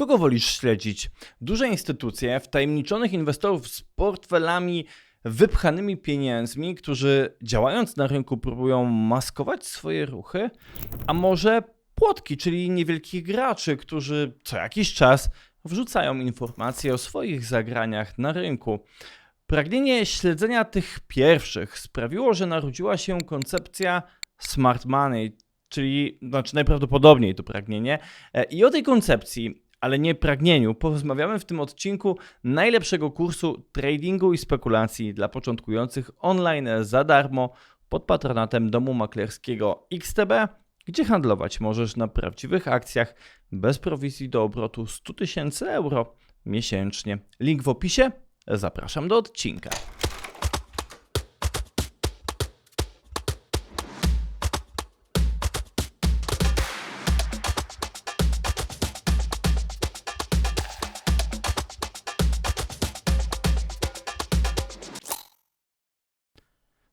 Kogo wolisz śledzić? Duże instytucje, wtajemniczonych inwestorów z portfelami wypchanymi pieniędzmi, którzy działając na rynku próbują maskować swoje ruchy, a może płotki, czyli niewielkich graczy, którzy co jakiś czas wrzucają informacje o swoich zagraniach na rynku. Pragnienie śledzenia tych pierwszych sprawiło, że narodziła się koncepcja smart money, czyli znaczy najprawdopodobniej to pragnienie. E, I o tej koncepcji, ale nie pragnieniu, porozmawiamy w tym odcinku najlepszego kursu tradingu i spekulacji dla początkujących online za darmo pod patronatem domu maklerskiego XTB, gdzie handlować możesz na prawdziwych akcjach bez prowizji do obrotu 100 tysięcy euro miesięcznie. Link w opisie. Zapraszam do odcinka.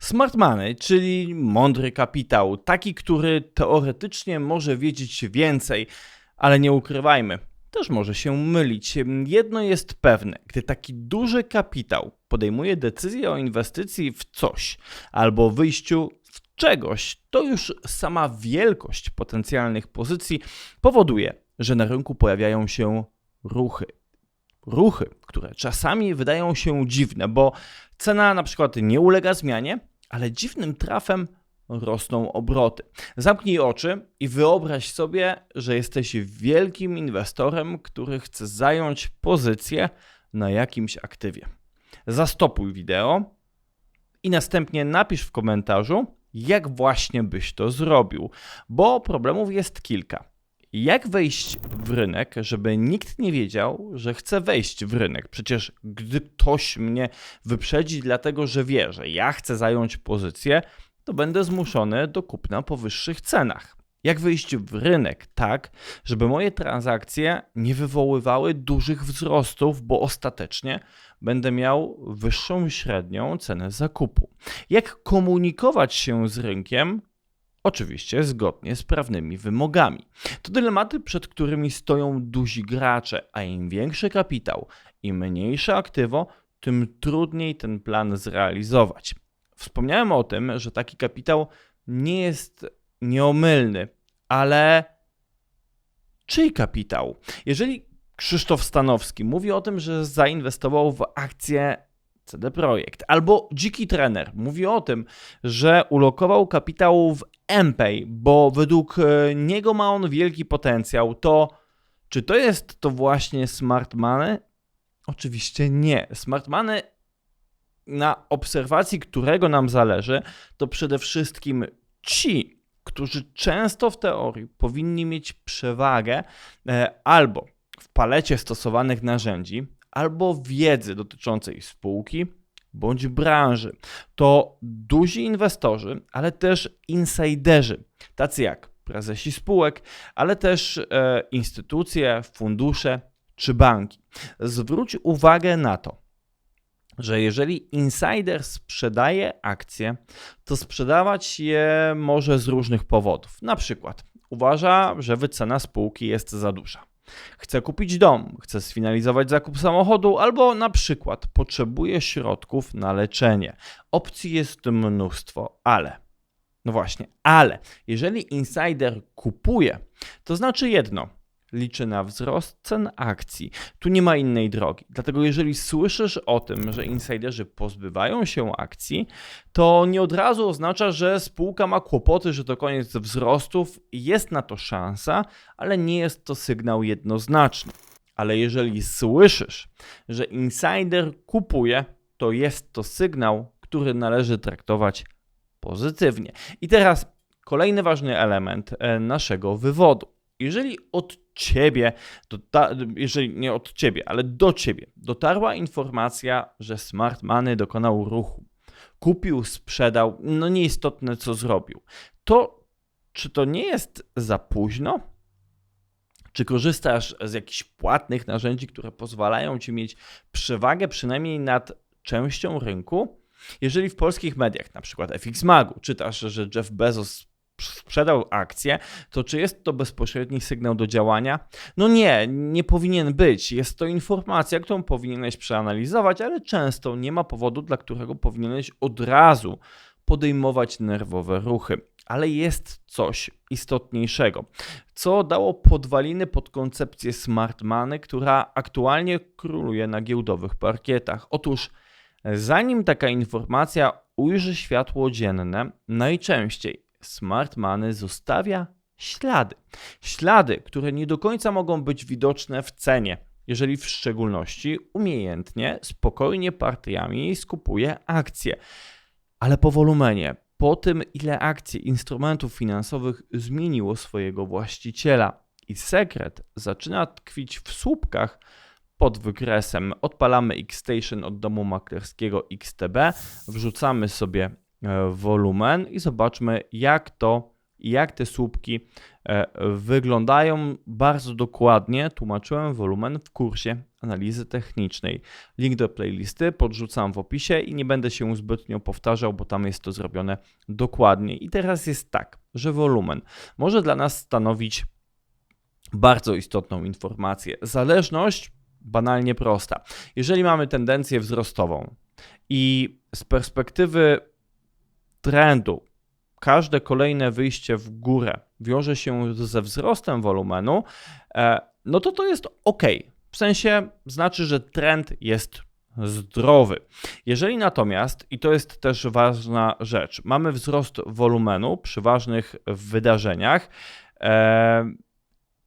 Smart money, czyli mądry kapitał, taki, który teoretycznie może wiedzieć więcej, ale nie ukrywajmy, też może się mylić. Jedno jest pewne, gdy taki duży kapitał podejmuje decyzję o inwestycji w coś albo wyjściu w czegoś, to już sama wielkość potencjalnych pozycji powoduje, że na rynku pojawiają się ruchy. Ruchy, które czasami wydają się dziwne, bo cena na przykład nie ulega zmianie, ale dziwnym trafem rosną obroty. Zamknij oczy i wyobraź sobie, że jesteś wielkim inwestorem, który chce zająć pozycję na jakimś aktywie. Zastopuj wideo i następnie napisz w komentarzu, jak właśnie byś to zrobił, bo problemów jest kilka. Jak wejść w rynek, żeby nikt nie wiedział, że chce wejść w rynek? Przecież gdy ktoś mnie wyprzedzi, dlatego że wie, że ja chcę zająć pozycję, to będę zmuszony do kupna po wyższych cenach. Jak wyjść w rynek tak, żeby moje transakcje nie wywoływały dużych wzrostów, bo ostatecznie będę miał wyższą średnią cenę zakupu? Jak komunikować się z rynkiem, Oczywiście zgodnie z prawnymi wymogami. To dylematy, przed którymi stoją duzi gracze, a im większy kapitał i mniejsze aktywo, tym trudniej ten plan zrealizować. Wspomniałem o tym, że taki kapitał nie jest nieomylny, ale czyj kapitał? Jeżeli Krzysztof Stanowski mówi o tym, że zainwestował w akcję CD Projekt, albo Dziki Trener mówi o tym, że ulokował kapitał w MPay, bo według e, niego ma on wielki potencjał, to czy to jest to właśnie smart money? Oczywiście nie. Smart money na obserwacji którego nam zależy, to przede wszystkim ci, którzy często w teorii powinni mieć przewagę e, albo w palecie stosowanych narzędzi, albo wiedzy dotyczącej spółki bądź branży. To duzi inwestorzy, ale też insiderzy, tacy jak prezesi spółek, ale też e, instytucje, fundusze czy banki. Zwróć uwagę na to, że jeżeli insider sprzedaje akcje, to sprzedawać je może z różnych powodów. Na przykład uważa, że wycena spółki jest za duża. Chce kupić dom, chce sfinalizować zakup samochodu, albo na przykład potrzebuje środków na leczenie. Opcji jest mnóstwo, ale. No właśnie, ale jeżeli insider kupuje, to znaczy jedno: liczy na wzrost cen akcji. Tu nie ma innej drogi. Dlatego jeżeli słyszysz o tym, że insiderzy pozbywają się akcji, to nie od razu oznacza, że spółka ma kłopoty, że to koniec wzrostów. Jest na to szansa, ale nie jest to sygnał jednoznaczny. Ale jeżeli słyszysz, że insider kupuje, to jest to sygnał, który należy traktować pozytywnie. I teraz kolejny ważny element e, naszego wywodu. Jeżeli od ciebie, jeżeli nie od ciebie, ale do ciebie dotarła informacja, że Smart Money dokonał ruchu, kupił, sprzedał, no nieistotne co zrobił, to czy to nie jest za późno? Czy korzystasz z jakichś płatnych narzędzi, które pozwalają ci mieć przewagę przynajmniej nad częścią rynku? Jeżeli w polskich mediach, na przykład FX Magu, czytasz, że Jeff Bezos sprzedał akcję, to czy jest to bezpośredni sygnał do działania? No nie, nie powinien być. Jest to informacja, którą powinieneś przeanalizować, ale często nie ma powodu, dla którego powinieneś od razu podejmować nerwowe ruchy. Ale jest coś istotniejszego, co dało podwaliny pod koncepcję smart money, która aktualnie króluje na giełdowych parkietach. Otóż zanim taka informacja ujrzy światło dzienne, najczęściej smart money zostawia ślady. Ślady, które nie do końca mogą być widoczne w cenie, jeżeli w szczególności umiejętnie, spokojnie partiami skupuje akcje. Ale po wolumenie, po tym ile akcji instrumentów finansowych zmieniło swojego właściciela i sekret zaczyna tkwić w słupkach pod wykresem. Odpalamy Xstation od domu maklerskiego XTB, wrzucamy sobie wolumen i zobaczmy jak to, jak te słupki e, wyglądają bardzo dokładnie. Tłumaczyłem wolumen w kursie analizy technicznej. Link do playlisty podrzucam w opisie i nie będę się zbytnio powtarzał, bo tam jest to zrobione dokładnie. I teraz jest tak, że wolumen może dla nas stanowić bardzo istotną informację. Zależność banalnie prosta. Jeżeli mamy tendencję wzrostową i z perspektywy trendu każde kolejne wyjście w górę wiąże się ze wzrostem wolumenu, e, no to to jest ok. W sensie znaczy, że trend jest zdrowy. Jeżeli natomiast, i to jest też ważna rzecz, mamy wzrost wolumenu przy ważnych wydarzeniach e,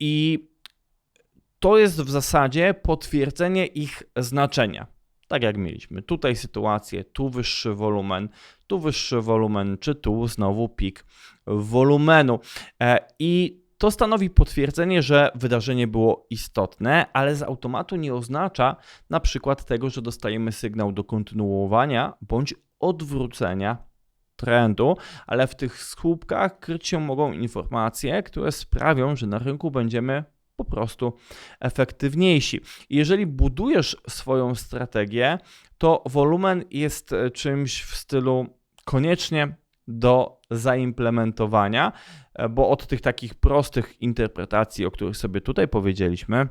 i to jest w zasadzie potwierdzenie ich znaczenia. Tak jak mieliśmy tutaj sytuację, tu wyższy wolumen, tu wyższy wolumen, czy tu znowu pik wolumenu. E, I to stanowi potwierdzenie, że wydarzenie było istotne, ale z automatu nie oznacza na przykład tego, że dostajemy sygnał do kontynuowania bądź odwrócenia trendu, ale w tych słupkach kryć się mogą informacje, które sprawią, że na rynku będziemy po prostu efektywniejsi. Jeżeli budujesz swoją strategię, to wolumen jest e, czymś w stylu koniecznie do zaimplementowania, e, bo od tych takich prostych interpretacji, o których sobie tutaj powiedzieliśmy,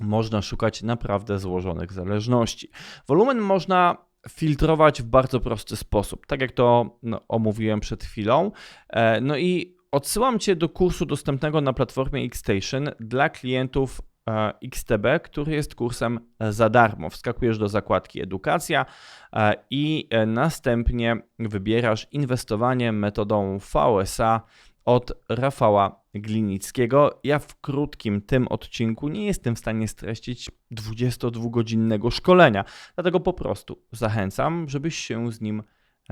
można szukać naprawdę złożonych zależności. Wolumen można filtrować w bardzo prosty sposób, tak jak to no, omówiłem przed chwilą. E, no i Odsyłam Cię do kursu dostępnego na platformie Xstation dla klientów e, XTB, który jest kursem za darmo. Wskakujesz do zakładki Edukacja e, i e, następnie wybierasz inwestowanie metodą VSA od Rafała Glinickiego. Ja w krótkim tym odcinku nie jestem w stanie streścić 22-godzinnego szkolenia, dlatego po prostu zachęcam, żebyś się z nim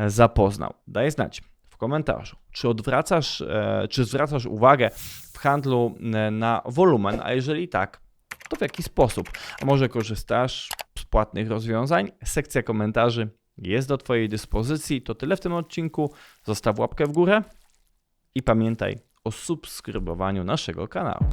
zapoznał. Daj znać komentarzu. Czy odwracasz, e, czy zwracasz uwagę w handlu e, na wolumen, a jeżeli tak, to w jaki sposób? A może korzystasz z płatnych rozwiązań? Sekcja komentarzy jest do Twojej dyspozycji. To tyle w tym odcinku. Zostaw łapkę w górę i pamiętaj o subskrybowaniu naszego kanału.